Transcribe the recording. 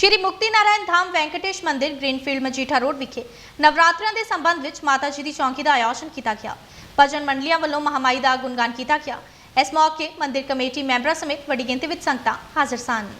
ਸ਼੍ਰੀ ਮੁਕਤੀ ਨਾਰਾਇਣ ਧਾਮ ਵੈਂਕਟੇਸ਼ ਮੰਦਿਰ ਗ੍ਰੀਨਫੀਲਡ ਮਜੀਠਾ ਰੋਡ ਵਿਖੇ ਨਵਰਾਤਰਿਆਂ ਦੇ ਸੰਬੰਧ ਵਿੱਚ ਮਾਤਾ ਜੀ ਦੀ ਚੌਂਕੀ ਦਾ ਆਯੋਜਨ ਕੀਤਾ ਗਿਆ। ਭਜਨ ਮੰਡਲੀਆਂ ਵੱਲੋਂ ਮਹਾਮਾਈ ਦਾ ਗੁਣਗਾਨ ਕੀਤਾ ਗਿਆ। ਇਸ ਮੌਕੇ ਮੰਦਿਰ ਕਮੇਟੀ ਮੈਂਬਰਾਂ ਸਮੇਤ ਵੱਡੀ ਗਿਣਤੀ ਵਿੱਚ ਸੰਗਤਾਂ ਹਾਜ਼ਰ ਸਨ।